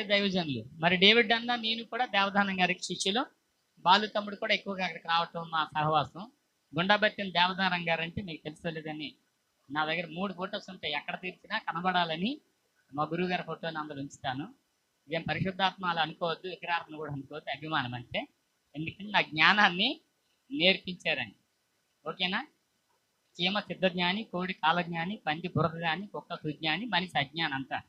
దైవజనులు. మరి డేవిడ్ అన్న నేను కూడా దేవదానం గారికి శిష్యులు. బాలు తమ్ముడు కూడా ఎక్కువగా అక్కడికి రావటం మా సహవాసం. గుండాబత్తిన దేవదానం గారు అంటే మీకు తెలుసలేదని నా దగ్గర మూడు ఫొటోస్ ఉంటాయి. ఎక్కడ తీర్చినా కనబడాలని మా గురువు గారి ఫోటోని అందులో ఉంచుతాను. ఇదేం పరిశుద్ధాత్మ అలా అనుకోవద్దు విగ్రహాత్మ కూడా అనుకోవద్దు అభిమానం అంటే. ఎందుకంటే నా జ్ఞానాన్ని నేర్పించారని. ఓకేనా? చీమ సిద్ధజ్ఞాని కోడి కాలజ్ఞాని పంది బురద జ్ఞాని కుక్క సుజ్ఞాని మనిషి అజ్ఞానం అంతా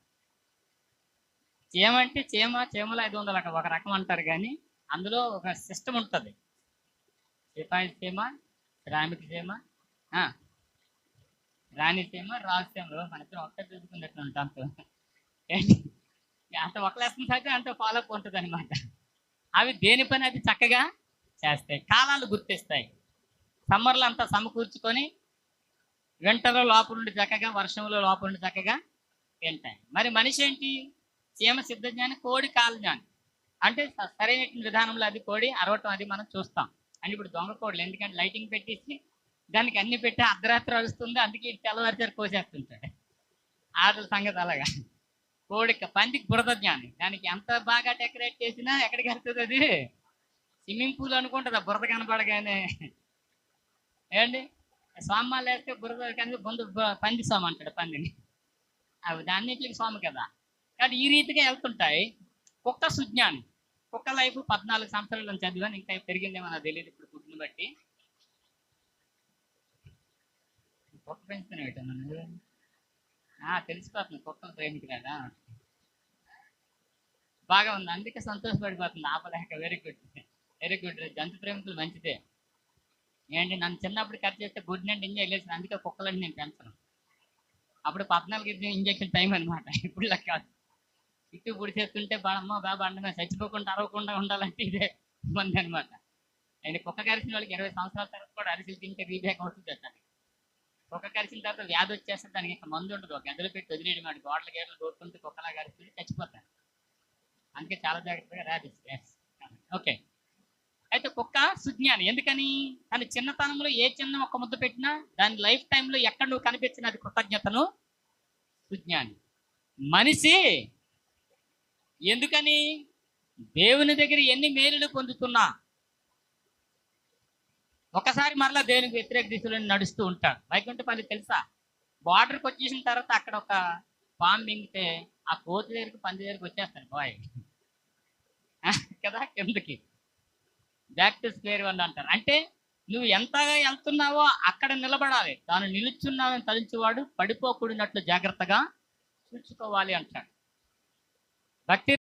చీమ అంటే చీమ చీమలో ఐదు వందల ఒక రకం అంటారు కానీ అందులో ఒక సిస్టమ్ ఉంటుంది. సిపాయి చీమ శ్రామిక చీమ రాణి చీమ రాజు చీమలో మన ఇద్దరు ఒక్కటే చూసుకున్నట్టు ఉంటాం. అంత అంత ఒకలేస్తుంది అయితే అంత ఫాలో అప్ ఉంటుంది అనమాట అవి దేని పని? అది చక్కగా చేస్తాయి. కాలాలు గుర్తిస్తాయి. సమ్మర్లో అంతా సమకూర్చుకొని వింటర్లో లోపల నుండి చక్కగా వర్షంలో లోపల నుండి చక్కగా తింటాయి. మరి మనిషి ఏంటి? చీమ సిద్ధజ్ఞాని కోడి కాలజ్ఞాని అంటే సరైన విధానంలో అది కోడి అరవటం అది మనం చూస్తాం. అండ్ ఇప్పుడు దొంగ కోడలు ఎందుకంటే లైటింగ్ పెట్టేసి దానికి అన్ని పెట్టి అర్ధరాత్రి అరుస్తుంది అందుకే ఇటు తెల్లవారిచారు కోసేస్తుంటాడు. ఆటల సంగతి అలాగా. కోడి పందికి బురద జ్ఞాని దానికి ఎంత బాగా డెకరేట్ చేసినా ఎక్కడికి వెళ్తుంది అది? స్విమ్మింగ్ పూల్ అనుకుంటుంది ఆ బురద కనపడగానే ఏండి స్వామాలు వేస్తే బురద కానీ బొందు పంది స్వామి అంటాడు పందిని. అవి దాన్నిటికి స్వామి కదా. కానీ ఈ రీతిగా వెళ్తుంటాయి. కుక్క సుజ్ఞాని కుక్క లైఫ్ పద్నాలుగు సంవత్సరాల నుంచి చదివాను ఇంకా పెరిగిందేమో నాకు తెలియదు ఇప్పుడు పుట్టిన బట్టి. కుక్క పెంచుతున్నా తెలిసిపోతుంది కుక్కను ప్రేమికి కదా. బాగా ఉంది. అందుకే సంతోషపడిపోతుంది. ఆపలేక వెరీ గుడ్ వెరీ గుడ్ జంతు ప్రేమికులు మంచిదే. ఏంటి? నన్ను చిన్నప్పుడు ఖర్చు చేస్తే గుడ్ నైట్ ఇంజెక్ట్ చేసిన అందుకే కుక్కలని నేను పెంచను. అప్పుడు పద్నాలుగు ఇంజక్షన్ టైం అనమాట ఇప్పుడు లెక్క కాదు. ఇటు గుడి చేస్తుంటే బాడమ్మ బాబా అంటే చచ్చిపోకుండా అరవకుండా ఉండాలంటే ఇదే ఇబ్బంది అనమాట నేను కుక్క కరిసిన వాళ్ళకి ఇరవై సంవత్సరాల తర్వాత కూడా అరిసెలు తింటే రీబ్యాక్ అవుతుంది అంటారు కుక్క కరిచిన తర్వాత వ్యాధి వచ్చేస్తే దానికి ఇంకా మందు ఉండదు. ఒక పెట్టి వదిలేయడం మాట. గోడల గేడలు కోరుకుంటూ కుక్కలా కరిస్తుంటే చచ్చిపోతాను అందుకే చాలా జాగ్రత్తగా రాదు ఓకే అయితే కుక్క సుజ్ఞాని ఎందుకని? తన చిన్నతనంలో ఏ చిన్న ఒక్క ముద్ద పెట్టినా దాని లైఫ్ టైంలో ఎక్కడ నువ్వు కనిపించిన అది కృతజ్ఞతను? సుజ్ఞాని మనిషి ఎందుకని? దేవుని దగ్గర ఎన్ని మేలులు పొందుతున్నా? ఒకసారి మరలా దేవునికి వ్యతిరేక దిశలో నడుస్తూ ఉంటాడు వైకుంఠపల్లి తెలుసా? బార్డర్కి వచ్చేసిన తర్వాత అక్కడ ఒక పాము మింగితే ఆ కోతి దగ్గరికి పంది దగ్గరికి వచ్చేస్తాడు బాయ్. కదా కిందకి. బ్యాక్ టు స్క్వేర్ వన్ అంటారు. అంటే నువ్వు ఎంతగా వెళ్తున్నావో అక్కడ నిలబడాలి. తాను నిలుచున్నావని తలించేవాడు పడిపోకూడినట్లు జాగ్రత్తగా చూసుకోవాలి అంటాడు. Nakti